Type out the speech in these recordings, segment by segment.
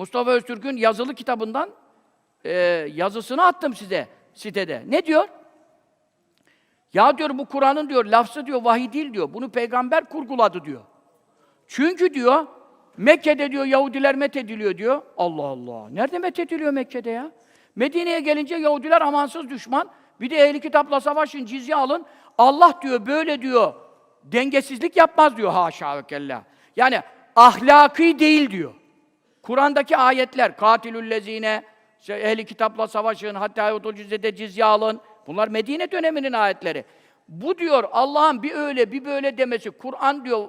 Mustafa Öztürk'ün yazılı kitabından e, yazısını attım size sitede. Ne diyor? Ya diyor bu Kur'an'ın diyor lafzı diyor vahiy değil diyor. Bunu peygamber kurguladı diyor. Çünkü diyor Mekke'de diyor Yahudiler methediliyor diyor. Allah Allah. Nerede methediliyor Mekke'de ya? Medine'ye gelince Yahudiler amansız düşman. Bir de ehli kitapla savaşın, cizye alın. Allah diyor böyle diyor. Dengesizlik yapmaz diyor haşa ve kella. Yani ahlaki değil diyor. Kur'an'daki ayetler katilüllezine işte ehli kitapla savaşın hatta yutul cizede cizye alın. Bunlar Medine döneminin ayetleri. Bu diyor Allah'ın bir öyle bir böyle demesi Kur'an diyor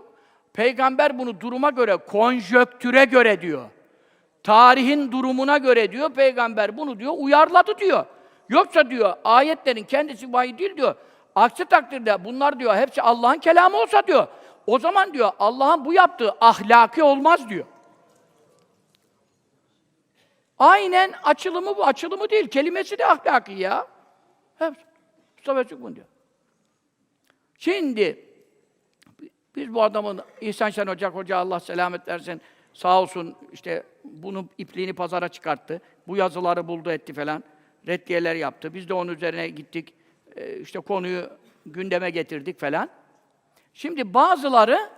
peygamber bunu duruma göre konjöktüre göre diyor. Tarihin durumuna göre diyor peygamber bunu diyor uyarladı diyor. Yoksa diyor ayetlerin kendisi vahiy değil diyor. Aksi takdirde bunlar diyor hepsi Allah'ın kelamı olsa diyor. O zaman diyor Allah'ın bu yaptığı ahlaki olmaz diyor. Aynen açılımı bu. Açılımı değil. Kelimesi de ahlaki ya. Hepsi. Mustafa Öztürk bunu diyor. Şimdi biz bu adamın İhsan Şen Hoca, Hoca Allah selamet versin sağ olsun işte bunun ipliğini pazara çıkarttı. Bu yazıları buldu etti falan. Reddiyeler yaptı. Biz de onun üzerine gittik. Ee, işte konuyu gündeme getirdik falan. Şimdi bazıları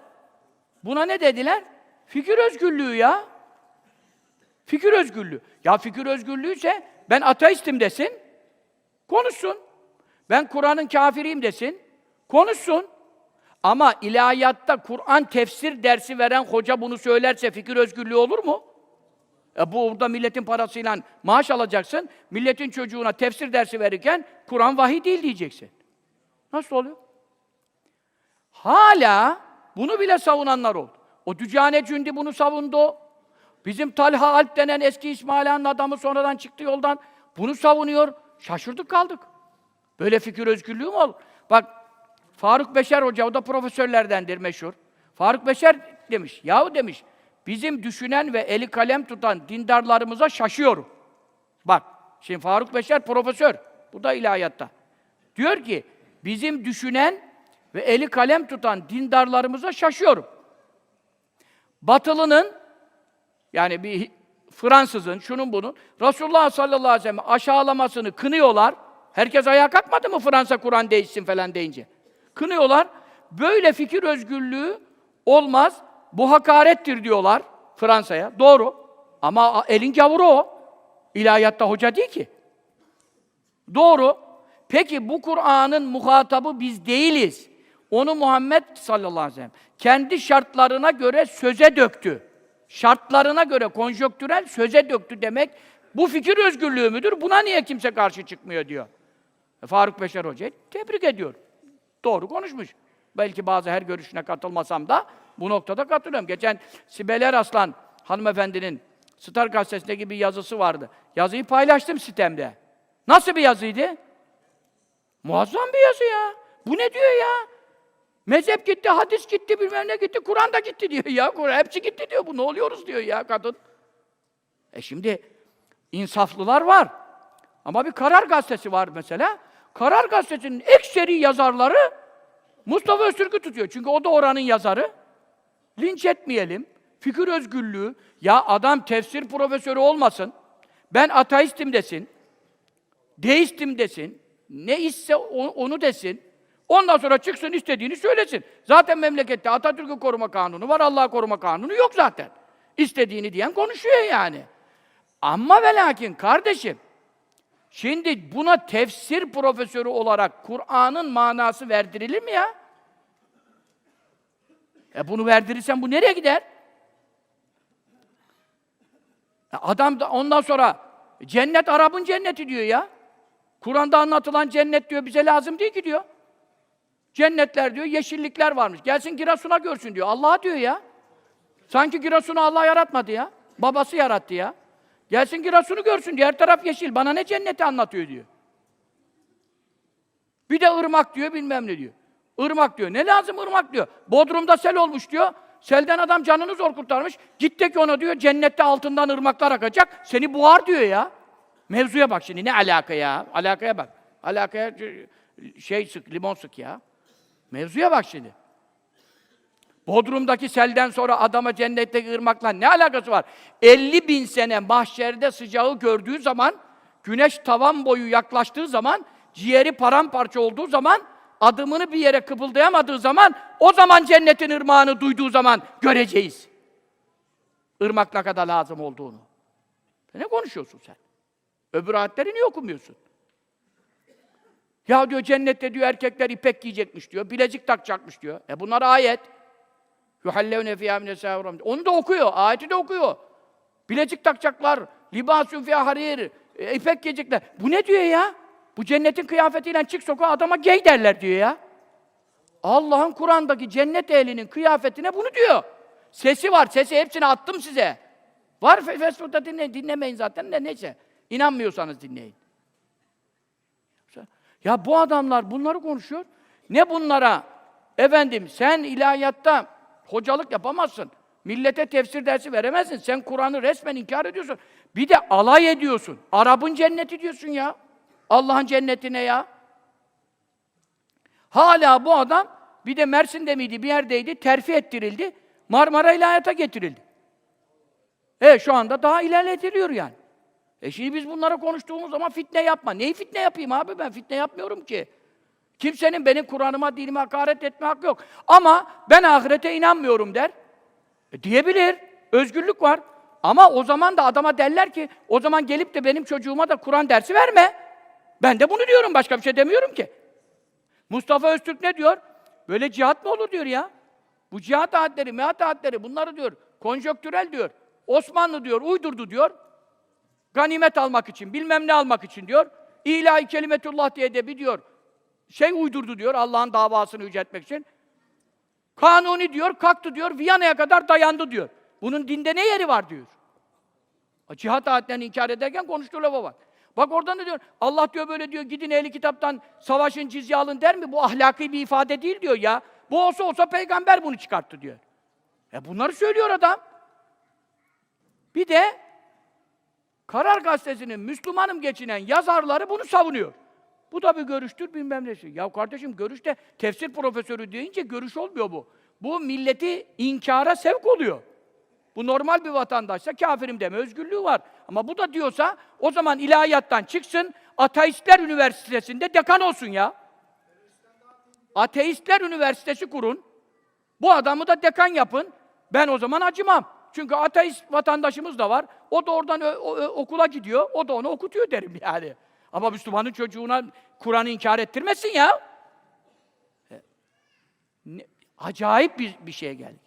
buna ne dediler? Fikir özgürlüğü ya. Fikir özgürlüğü. Ya fikir özgürlüğü ise ben ateistim desin, konuşsun. Ben Kur'an'ın kafiriyim desin, konuşsun. Ama ilahiyatta Kur'an tefsir dersi veren hoca bunu söylerse fikir özgürlüğü olur mu? E bu burada milletin parasıyla maaş alacaksın, milletin çocuğuna tefsir dersi verirken Kur'an vahiy değil diyeceksin. Nasıl oluyor? Hala bunu bile savunanlar oldu. O Dücane Cündi bunu savundu. Bizim Talha Alp denen eski İsmail Han'ın adamı sonradan çıktı yoldan. Bunu savunuyor. Şaşırdık kaldık. Böyle fikir özgürlüğü mü olur? Bak Faruk Beşer Hoca, o da profesörlerdendir meşhur. Faruk Beşer demiş, yahu demiş, bizim düşünen ve eli kalem tutan dindarlarımıza şaşıyorum. Bak, şimdi Faruk Beşer profesör, bu da ilahiyatta. Diyor ki, bizim düşünen ve eli kalem tutan dindarlarımıza şaşıyorum. Batılının yani bir Fransızın, şunun bunun, Resulullah sallallahu aleyhi ve sellem aşağılamasını kınıyorlar. Herkes ayağa kalkmadı mı Fransa Kur'an değişsin falan deyince? Kınıyorlar. Böyle fikir özgürlüğü olmaz. Bu hakarettir diyorlar Fransa'ya. Doğru. Ama elin gavuru o. İlahiyatta hoca değil ki. Doğru. Peki bu Kur'an'ın muhatabı biz değiliz. Onu Muhammed sallallahu aleyhi ve sellem kendi şartlarına göre söze döktü. Şartlarına göre konjonktürel söze döktü demek bu fikir özgürlüğü müdür? Buna niye kimse karşı çıkmıyor diyor. E, Faruk Beşer Hoca'yı tebrik ediyor. Doğru konuşmuş. Belki bazı her görüşüne katılmasam da bu noktada katılıyorum. Geçen Sibel Eraslan hanımefendinin Star gazetesindeki bir yazısı vardı. Yazıyı paylaştım sitemde. Nasıl bir yazıydı? Muazzam bir yazı ya. Bu ne diyor ya? Mezhep gitti, hadis gitti, bilmem ne gitti, Kur'an da gitti diyor ya. Kur'an hepsi gitti diyor. Bu ne oluyoruz diyor ya kadın. E şimdi insaflılar var. Ama bir karar gazetesi var mesela. Karar gazetesinin ekseri yazarları Mustafa Öztürk'ü tutuyor. Çünkü o da oranın yazarı. Linç etmeyelim. Fikir özgürlüğü. Ya adam tefsir profesörü olmasın. Ben ateistim desin. Deistim desin. Ne ise onu desin. Ondan sonra çıksın istediğini söylesin. Zaten memlekette Atatürk'ü koruma kanunu var, Allah'ı koruma kanunu yok zaten. İstediğini diyen konuşuyor yani. Ama ve lakin kardeşim, şimdi buna tefsir profesörü olarak Kur'an'ın manası verdirilir mi ya? E bunu verdirirsen bu nereye gider? E adam da ondan sonra cennet Arap'ın cenneti diyor ya. Kur'an'da anlatılan cennet diyor bize lazım değil ki diyor. Cennetler diyor, yeşillikler varmış. Gelsin Giresun'a görsün diyor. Allah diyor ya. Sanki Giresun'u Allah yaratmadı ya. Babası yarattı ya. Gelsin Giresun'u görsün diyor. Her taraf yeşil. Bana ne cenneti anlatıyor diyor. Bir de ırmak diyor, bilmem ne diyor. Irmak diyor. Ne lazım ırmak diyor. Bodrum'da sel olmuş diyor. Selden adam canını zor kurtarmış. Git de ki ona diyor, cennette altından ırmaklar akacak. Seni buhar diyor ya. Mevzuya bak şimdi. Ne alaka ya? Alakaya bak. Alakaya şey sık, limon sık ya. Mevzuya bak şimdi. Bodrum'daki selden sonra adama cennetteki ırmakla ne alakası var? 50 bin sene mahşerde sıcağı gördüğü zaman, güneş tavan boyu yaklaştığı zaman, ciğeri paramparça olduğu zaman, adımını bir yere kıpıldayamadığı zaman, o zaman cennetin ırmağını duyduğu zaman göreceğiz. Irmak ne kadar lazım olduğunu. Ne konuşuyorsun sen? Öbür ayetleri niye okumuyorsun? Ya diyor cennette diyor erkekler ipek giyecekmiş diyor, bilezik takacakmış diyor. E bunlar ayet. Fiyâ mine sâhuram. Onu da okuyor, ayeti de okuyor. Bilezik takacaklar, libâsün fiyâ harir, e, ipek giyecekler. Bu ne diyor ya? Bu cennetin kıyafetiyle çık sokağa adama gay derler diyor ya. Allah'ın Kur'an'daki cennet ehlinin kıyafetine bunu diyor. Sesi var, sesi hepsini attım size. Var Facebook'ta dinle, dinlemeyin zaten de neyse. İnanmıyorsanız dinleyin. Ya bu adamlar bunları konuşuyor. Ne bunlara? Efendim sen ilahiyatta hocalık yapamazsın. Millete tefsir dersi veremezsin. Sen Kur'an'ı resmen inkar ediyorsun. Bir de alay ediyorsun. Arap'ın cenneti diyorsun ya. Allah'ın cennetine ya. Hala bu adam bir de Mersin'de miydi bir yerdeydi terfi ettirildi. Marmara ilahiyata getirildi. E şu anda daha ilerletiliyor yani. E şimdi biz bunlara konuştuğumuz zaman fitne yapma. Neyi fitne yapayım abi ben fitne yapmıyorum ki. Kimsenin benim Kur'an'ıma, dinime hakaret etme hakkı yok. Ama ben ahirete inanmıyorum der. E diyebilir. Özgürlük var. Ama o zaman da adama derler ki, o zaman gelip de benim çocuğuma da Kur'an dersi verme. Ben de bunu diyorum, başka bir şey demiyorum ki. Mustafa Öztürk ne diyor? Böyle cihat mı olur diyor ya. Bu cihat ayetleri, mehat ayetleri bunları diyor. Konjöktürel diyor. Osmanlı diyor, uydurdu diyor. Ganimet almak için, bilmem ne almak için diyor. İlahi kelimetullah diye de bir diyor. Şey uydurdu diyor, Allah'ın davasını yüceltmek için. Kanuni diyor, kalktı diyor, Viyana'ya kadar dayandı diyor. Bunun dinde ne yeri var diyor. Cihat ayetlerini inkar ederken konuştuğu lafa bak. Bak orada ne diyor? Allah diyor böyle diyor, gidin ehli kitaptan savaşın cizye alın der mi? Bu ahlaki bir ifade değil diyor ya. Bu olsa olsa peygamber bunu çıkarttı diyor. E bunları söylüyor adam. Bir de Karar Gazetesi'nin Müslümanım geçinen yazarları bunu savunuyor. Bu da bir görüştür bilmem nesi. Ya kardeşim görüş de tefsir profesörü deyince görüş olmuyor bu. Bu milleti inkara sevk oluyor. Bu normal bir vatandaşsa kafirim deme özgürlüğü var. Ama bu da diyorsa o zaman ilahiyattan çıksın, ateistler üniversitesinde dekan olsun ya. Ateistler üniversitesi kurun. Bu adamı da dekan yapın. Ben o zaman acımam. Çünkü ateist vatandaşımız da var. O da oradan okula gidiyor. O da onu okutuyor derim yani. Ama Müslümanın çocuğuna Kur'an'ı inkar ettirmesin ya. E, ne- acayip bir, bir şeye geldik.